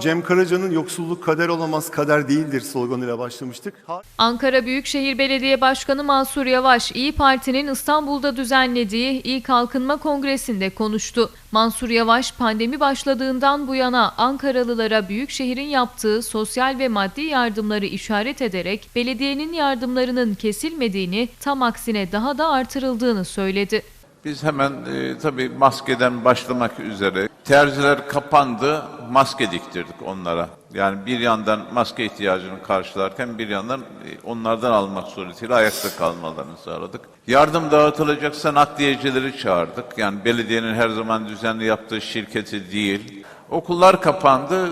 Cem Karaca'nın yoksulluk kader olamaz, kader değildir sloganıyla başlamıştık. Ankara Büyükşehir Belediye Başkanı Mansur Yavaş, İyi Parti'nin İstanbul'da düzenlediği İl Kalkınma Kongresi'nde konuştu. Mansur Yavaş, pandemi başladığından bu yana Ankaralılara Büyükşehir'in yaptığı sosyal ve maddi yardımları işaret ederek belediyenin yardımlarının kesilmediğini, tam aksine daha da artırıldığını söyledi. Biz hemen e, tabii maskeden başlamak üzere terziler kapandı, maske diktirdik onlara. Yani bir yandan maske ihtiyacını karşılarken bir yandan e, onlardan almak suretiyle ayakta kalmalarını sağladık. Yardım dağıtılacaksa nakliyecileri çağırdık. Yani belediyenin her zaman düzenli yaptığı şirketi değil. Okullar kapandı.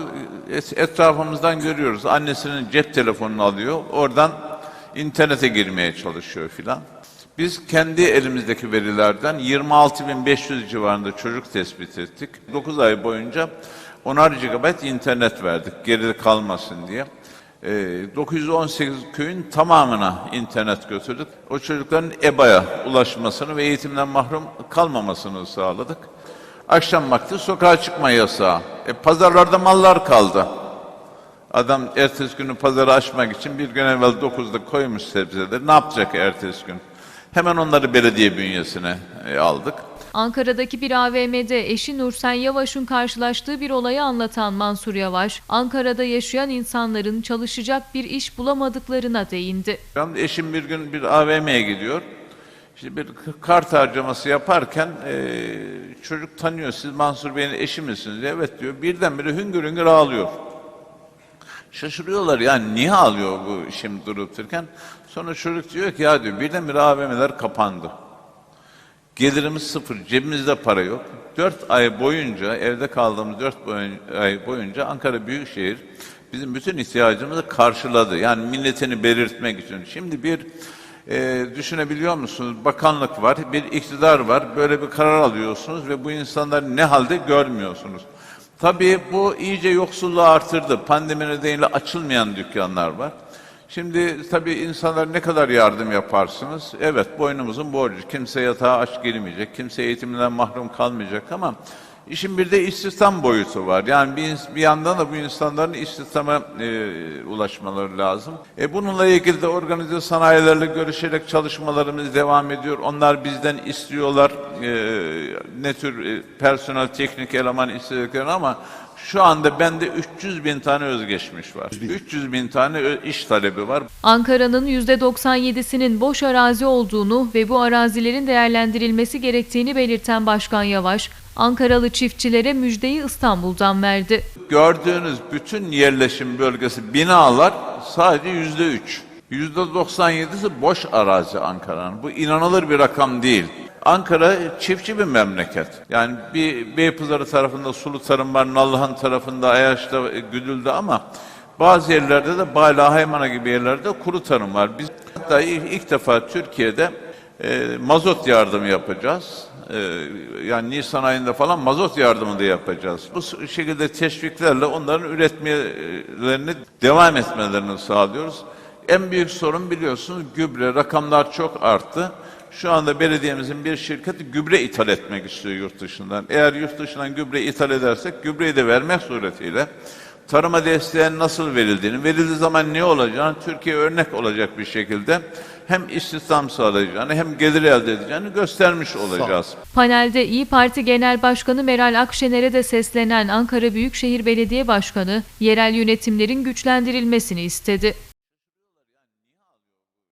Es- Etrafımızdan görüyoruz. Annesinin cep telefonunu alıyor. Oradan internete girmeye çalışıyor filan. Biz kendi elimizdeki verilerden 26.500 civarında çocuk tespit ettik. 9 ay boyunca 10'ar GB internet verdik geride kalmasın diye. Ee, 918 köyün tamamına internet götürdük. O çocukların EBA'ya ulaşmasını ve eğitimden mahrum kalmamasını sağladık. Akşam vakti sokağa çıkma yasağı. E, pazarlarda mallar kaldı. Adam ertesi günü pazarı açmak için bir gün evvel 9'da koymuş sebzeleri. Ne yapacak ertesi gün? Hemen onları belediye bünyesine e, aldık. Ankara'daki bir AVM'de eşi Nursen Yavaş'ın karşılaştığı bir olayı anlatan Mansur Yavaş, Ankara'da yaşayan insanların çalışacak bir iş bulamadıklarına değindi. Ben eşim bir gün bir AVM'ye gidiyor. İşte bir kart harcaması yaparken e, çocuk tanıyor. Siz Mansur Bey'in eşi misiniz? Evet diyor. Birdenbire hüngür hüngür ağlıyor. Şaşırıyorlar yani niye ağlıyor bu şimdi durup dururken. Sonra çocuk diyor ki ya diyor birdenbire AVM'ler kapandı. Gelirimiz sıfır, cebimizde para yok. Dört ay boyunca, evde kaldığımız dört ay boyunca Ankara Büyükşehir bizim bütün ihtiyacımızı karşıladı. Yani milletini belirtmek için. Şimdi bir e, düşünebiliyor musunuz? Bakanlık var, bir iktidar var. Böyle bir karar alıyorsunuz ve bu insanları ne halde görmüyorsunuz. Tabii bu iyice yoksulluğu artırdı. Pandemi nedeniyle açılmayan dükkanlar var. Şimdi tabii insanlar ne kadar yardım yaparsınız? Evet boynumuzun borcu. Kimse yatağa aç girmeyecek, kimse eğitiminden mahrum kalmayacak ama işin bir de istihdam boyutu var. Yani bir, bir yandan da bu insanların istihdama e, ulaşmaları lazım. E, bununla ilgili de organize sanayilerle görüşerek çalışmalarımız devam ediyor. Onlar bizden istiyorlar e, ne tür e, personel, teknik eleman istediklerini ama şu anda bende 300 bin tane özgeçmiş var. 300 bin tane iş talebi var. Ankara'nın %97'sinin boş arazi olduğunu ve bu arazilerin değerlendirilmesi gerektiğini belirten Başkan Yavaş, Ankaralı çiftçilere müjdeyi İstanbul'dan verdi. Gördüğünüz bütün yerleşim bölgesi binalar sadece yüzde üç. Yüzde 97'si boş arazi Ankara'nın. Bu inanılır bir rakam değil. Ankara çiftçi bir memleket. Yani bir Beypazarı tarafında sulu tarım var, Nallıhan tarafında, Ayaş'ta, e, Güdül'de ama bazı yerlerde de Bala, Haymana gibi yerlerde kuru tarım var. Biz hatta ilk, ilk defa Türkiye'de e, mazot yardımı yapacağız. E, yani Nisan ayında falan mazot yardımı da yapacağız. Bu şekilde teşviklerle onların üretmelerini devam etmelerini sağlıyoruz. En büyük sorun biliyorsunuz gübre. Rakamlar çok arttı. Şu anda belediyemizin bir şirketi gübre ithal etmek istiyor yurt dışından. Eğer yurt dışından gübre ithal edersek gübreyi de vermek suretiyle tarıma desteğin nasıl verildiğini, verildiği zaman ne olacağını Türkiye örnek olacak bir şekilde hem istihdam sağlayacağını hem gelir elde edeceğini göstermiş olacağız. Panelde İyi Parti Genel Başkanı Meral Akşener'e de seslenen Ankara Büyükşehir Belediye Başkanı, yerel yönetimlerin güçlendirilmesini istedi.